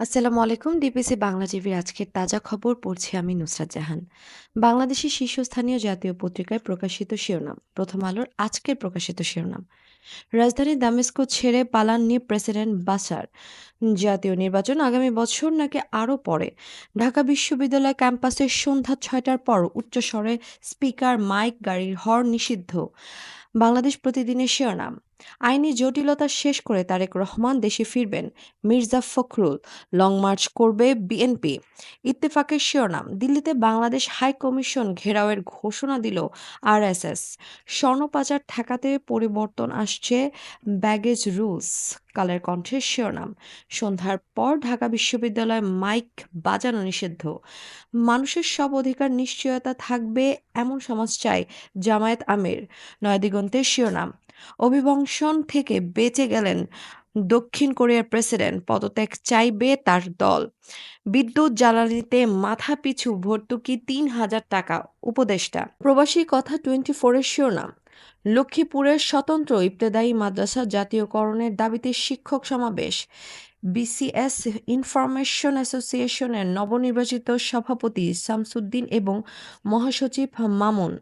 আসসালামু আলাইকুম, ডিপিসি বাংলা টিভির আজকের তাজা খবর পড়ছি আমি নুসরাত জাহান। বাংলাদেশের শীর্ষস্থানীয় জাতীয় পত্রিকায় প্রকাশিত শিরোনাম। প্রথম আলোর আজকের প্রকাশিত শিরোনাম। রাজধানী দামেস্কো ছেড়ে পালাননি প্রেসিডেন্ট বাসার জাতীয় নির্বাচন আগামী বছর নাকি আরও পরে? ঢাকা বিশ্ববিদ্যালয় ক্যাম্পাসের সন্ধ্যা ছয়টার পর উচ্চস্বরে স্পিকার মাইক গাড়ির হর্ন নিষিদ্ধ। বাংলাদেশ প্রতিদিনের শিরোনাম। আইনি জটিলতা শেষ করে তারেক রহমান দেশে ফিরবেন মির্জা ফখরুল। লং মার্চ করবে বিএনপি। ইত্তেফাকের শিরোনাম, দিল্লিতে বাংলাদেশ হাই কমিশন ঘেরাওয়ের ঘোষণা দিল আরএসএস। স্বর্ণ পাচার ঠেকাতে পরিবর্তন আসছে ব্যাগেজ রুলস, কালের কণ্ঠের শিরোনাম। সন্ধ্যার পর ঢাকা বিশ্ববিদ্যালয়ে মাইক বাজানো নিষিদ্ধ। মানুষের সব অধিকার, নিশ্চয়তা থাকবে এমন সমাজ চাই জামায়াত আমির। নয়াদিগন্তের শিরোনাম অভিবংশন থেকে বেঁচে গেলেন দক্ষিণ কোরিয়ার প্রেসিডেন্ট। পদত্যাগ চাইবে তার দল। বিদ্যুৎ জ্বালানিতে মাথাপিছু ভর্তুকি তিন হাজার টাকা, উপদেষ্টা। প্রবাসী কথা টোয়েন্টি ফোরের শিরোনাম। লক্ষ্মীপুরের স্বতন্ত্র ইবতেদায়ী মাদ্রাসা জাতীয়করণের দাবিতে শিক্ষক সমাবেশ। বিসিএস ইনফরমেশন অ্যাসোসিয়েশনের নবনির্বাচিত সভাপতি শামসুদ্দিন এবং মহাসচিব মামুন।